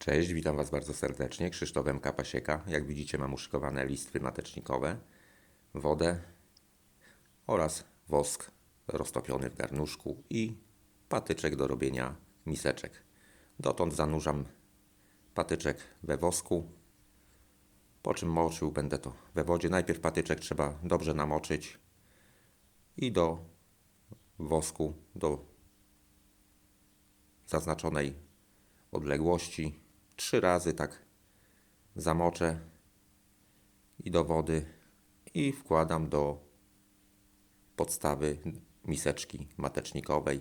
Cześć, witam Was bardzo serdecznie. Krzysztof M. Pasieka. Jak widzicie mam uszykowane listwy matecznikowe, wodę oraz wosk roztopiony w garnuszku i patyczek do robienia miseczek. Dotąd zanurzam patyczek we wosku, po czym moczył będę to we wodzie. Najpierw patyczek trzeba dobrze namoczyć i do wosku, do zaznaczonej odległości. Trzy razy tak zamoczę i do wody i wkładam do podstawy miseczki matecznikowej.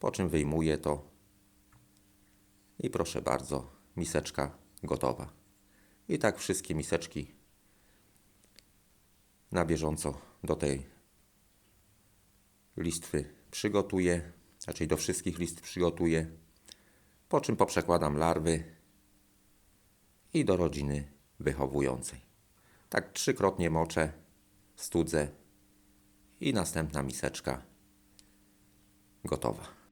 Po czym wyjmuję to i proszę bardzo, miseczka gotowa. I tak wszystkie miseczki na bieżąco do tej listwy przygotuję, raczej do wszystkich list przygotuję, po czym poprzekładam larwy i do rodziny wychowującej. Tak trzykrotnie moczę, studzę i następna miseczka gotowa.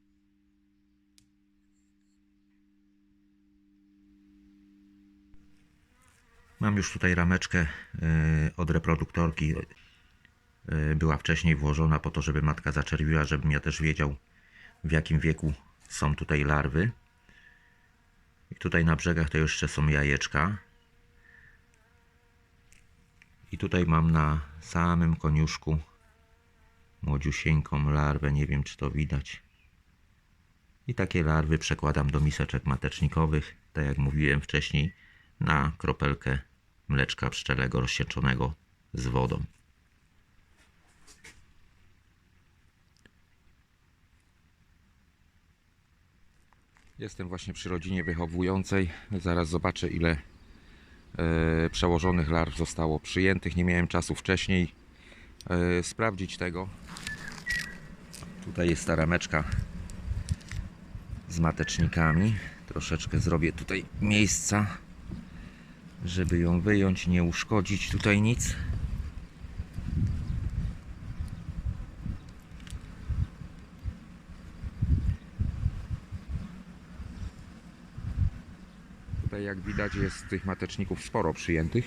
Mam już tutaj rameczkę y, od reproduktorki. Y, Była wcześniej włożona po to, żeby matka zaczerwiła, żebym ja też wiedział w jakim wieku są tutaj larwy. I tutaj na brzegach to jeszcze są jajeczka. I tutaj mam na samym koniuszku młodziusieńką larwę. Nie wiem, czy to widać. I takie larwy przekładam do miseczek matecznikowych, tak jak mówiłem wcześniej, na kropelkę mleczka pszczelego rozsieczonego z wodą. Jestem właśnie przy rodzinie wychowującej. Zaraz zobaczę, ile e, przełożonych larw zostało przyjętych. Nie miałem czasu wcześniej e, sprawdzić tego. Tutaj jest ta rameczka z matecznikami. Troszeczkę zrobię tutaj miejsca, żeby ją wyjąć, nie uszkodzić tutaj nic. Tutaj jak widać jest tych mateczników sporo przyjętych.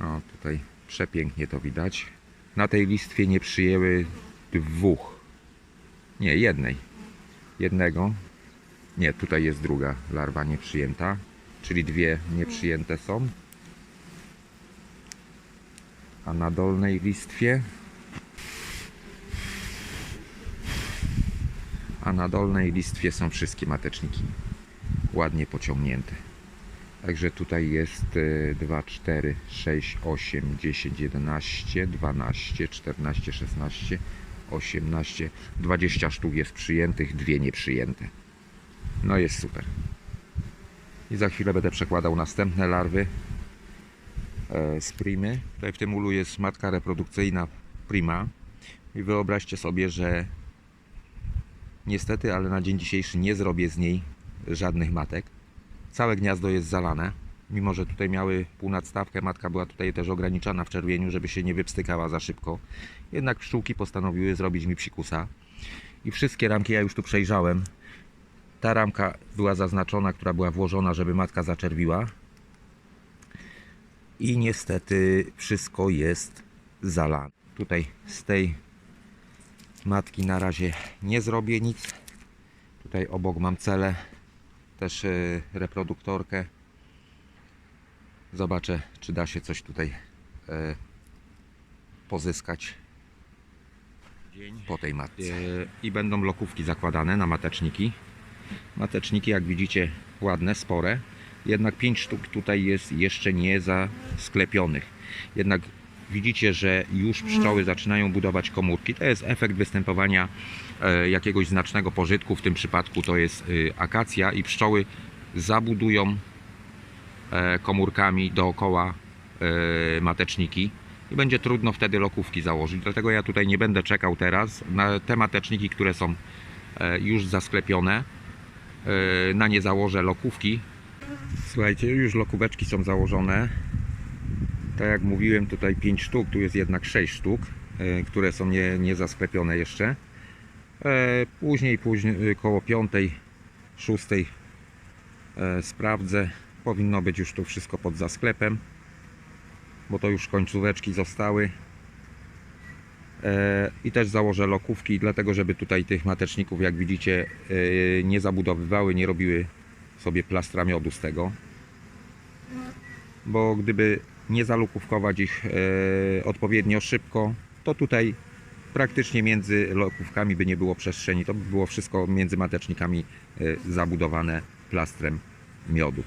O, tutaj przepięknie to widać. Na tej listwie nie przyjęły dwóch. Nie, jednej. Jednego. Nie, tutaj jest druga larwa nieprzyjęta. Czyli dwie nieprzyjęte są. A na dolnej listwie na dolnej listwie są wszystkie mateczniki ładnie pociągnięte. Także tutaj jest e, 2, 4, 6, 8, 10, 11, 12, 14, 16, 18, 20 sztuk jest przyjętych, dwie nieprzyjęte. No jest super. I za chwilę będę przekładał następne larwy e, z primy. Tutaj w tym ulu jest matka reprodukcyjna prima. I wyobraźcie sobie, że Niestety, ale na dzień dzisiejszy nie zrobię z niej żadnych matek. Całe gniazdo jest zalane. Mimo, że tutaj miały półnadstawkę, matka była tutaj też ograniczana w czerwieniu, żeby się nie wypstykała za szybko. Jednak pszczółki postanowiły zrobić mi psikusa. I wszystkie ramki ja już tu przejrzałem. Ta ramka była zaznaczona, która była włożona, żeby matka zaczerwiła. I niestety wszystko jest zalane. Tutaj z tej matki na razie nie zrobię nic. Tutaj obok mam cele, też yy, reproduktorkę. Zobaczę, czy da się coś tutaj yy, pozyskać po tej matce. Yy, I będą lokówki zakładane na mateczniki. Mateczniki, jak widzicie, ładne, spore. Jednak 5 sztuk tutaj jest jeszcze nie zasklepionych. Jednak widzicie, że już pszczoły zaczynają budować komórki. To jest efekt występowania e, jakiegoś znacznego pożytku. W tym przypadku to jest y, akacja i pszczoły zabudują e, komórkami dookoła e, mateczniki i będzie trudno wtedy lokówki założyć. Dlatego ja tutaj nie będę czekał teraz na te mateczniki, które są już zasklepione. Na nie założę lokówki. Słuchajcie, już lokóweczki są założone tak jak mówiłem, tutaj 5 sztuk, tu jest jednak 6 sztuk, e, które są nie, nie zasklepione jeszcze. E, później, później y, koło piątej, szóstej e, sprawdzę. Powinno być już tu wszystko pod zasklepem, bo to już końcóweczki zostały. E, I też założę lokówki, dlatego żeby tutaj tych mateczników, jak widzicie, e, nie zabudowywały, nie robiły sobie plastra miodu z tego. Bo gdyby nie zalukówkować ich e, odpowiednio szybko, to tutaj praktycznie między lokówkami by nie było przestrzeni. To by było wszystko między matecznikami e, zabudowane plastrem miodu.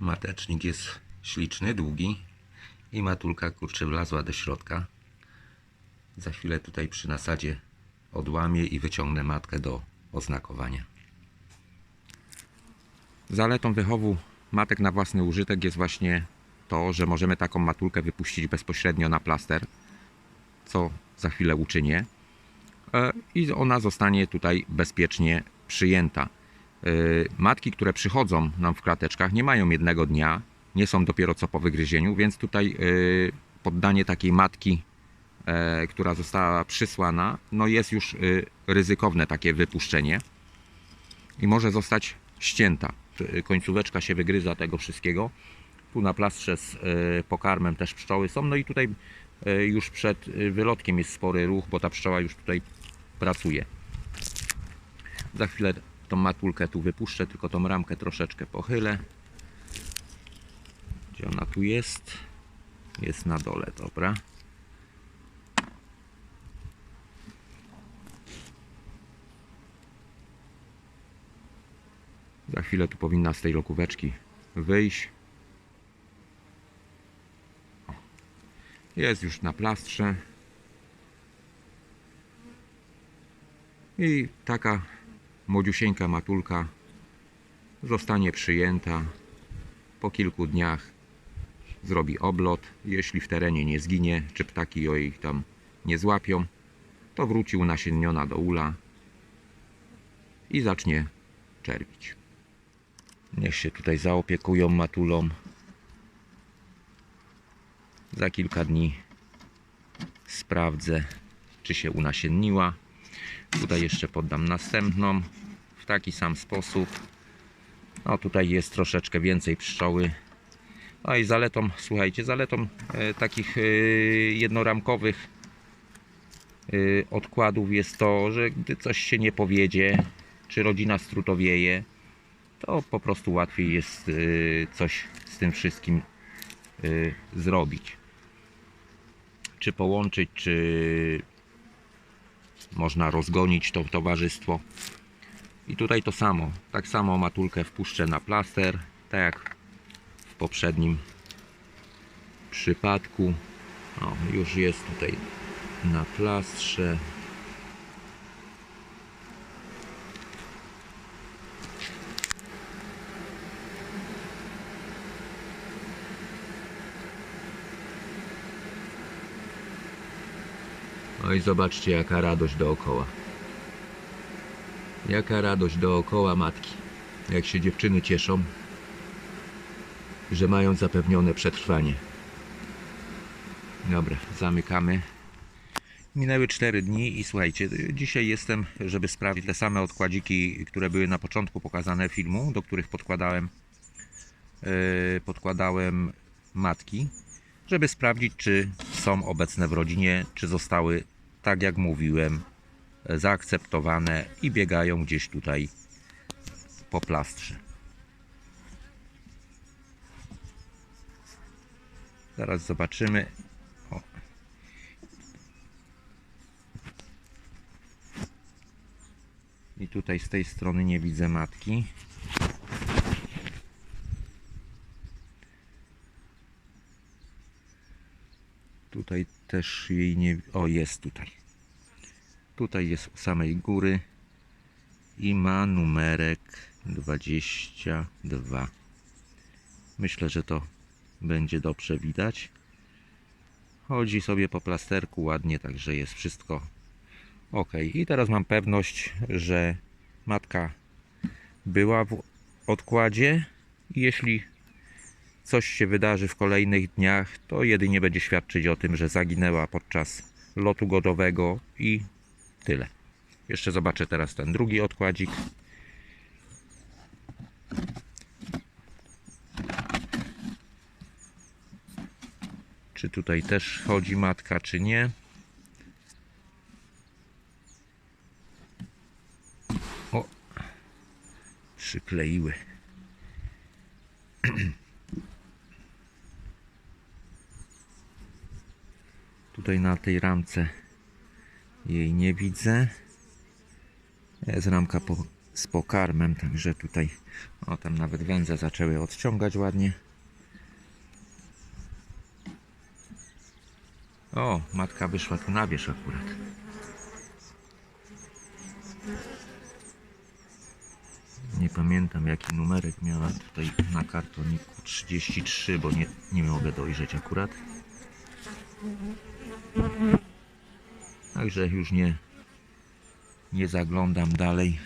Matecznik jest śliczny, długi i matulka kurczę wlazła do środka. Za chwilę tutaj przy nasadzie odłamię i wyciągnę matkę do oznakowania. Zaletą wychowu matek na własny użytek jest właśnie to, że możemy taką matulkę wypuścić bezpośrednio na plaster, co za chwilę uczynię. E, I ona zostanie tutaj bezpiecznie przyjęta. E, Matki, które przychodzą nam w klateczkach, nie mają jednego dnia, nie są dopiero co po wygryzieniu, więc tutaj e, poddanie takiej matki, która została przysłana, no jest już ryzykowne takie wypuszczenie i może zostać ścięta. Końcóweczka się wygryza tego wszystkiego. Tu na plastrze z e, pokarmem też pszczoły są. No i tutaj e, już przed e, wylotkiem jest spory ruch, bo ta pszczoła już tutaj pracuje. Za chwilę tą matulkę tu wypuszczę, tylko tą ramkę troszeczkę pochylę. Gdzie ona tu jest? Jest na dole, dobra. Za chwilę tu powinna z tej lokóweczki wyjść. O. Jest już na plastrze. I taka młodziusieńka matulka zostanie przyjęta. Po kilku dniach zrobi oblot. Jeśli w terenie nie zginie, czy ptaki jej tam nie złapią, to wróci unasienniona do ula i zacznie czerwić. Niech się tutaj zaopiekują matulą. Za kilka dni sprawdzę, czy się unasienniła. Tutaj jeszcze poddam następną w taki sam sposób. No tutaj jest troszeczkę więcej pszczoły. No i zaletą, słuchajcie, zaletą e, takich e, jednoramkowych e, odkładów jest to, że gdy coś się nie powiedzie, czy rodzina strutowieje, to po prostu łatwiej jest y, coś z tym wszystkim y, zrobić. Czy połączyć, czy można rozgonić to towarzystwo. I tutaj to samo. Tak samo matulkę wpuszczę na plaster, tak jak w poprzednim przypadku. O, już jest tutaj na plastrze. No i zobaczcie jaka radość dookoła. Jaka radość dookoła matki. Jak się dziewczyny cieszą, że mają zapewnione przetrwanie. Dobra, zamykamy. Minęły 4 dni i słuchajcie, dzisiaj jestem, żeby sprawdzić te same odkładziki, które były na początku pokazane filmu, do których podkładałem yy, podkładałem matki, żeby sprawdzić, czy są obecne w rodzinie, czy zostały, tak jak mówiłem, zaakceptowane i biegają gdzieś tutaj po plastrze. Zaraz zobaczymy. O. I tutaj z tej strony nie widzę matki. Tutaj też jej nie. O, jest tutaj. Tutaj jest u samej góry i ma numerek 22. Myślę, że to będzie dobrze widać. Chodzi sobie po plasterku ładnie, także jest wszystko ok. I teraz mam pewność, że matka była w odkładzie. Jeśli coś się wydarzy w kolejnych dniach, to jedynie będzie świadczyć o tym, że zaginęła podczas lotu godowego i Tyle. Jeszcze zobaczę teraz ten drugi odkładzik. Czy tutaj też chodzi matka, czy nie? O! Przykleiły. Tutaj na tej ramce jej nie widzę. Jest ramka po, z pokarmem, także tutaj o tam nawet węże zaczęły odciągać ładnie. O, matka wyszła tu na wierzch akurat. Nie pamiętam jaki numerek miała tutaj na kartoniku 33, bo nie, nie mogę dojrzeć akurat. Także już nie, nie zaglądam dalej.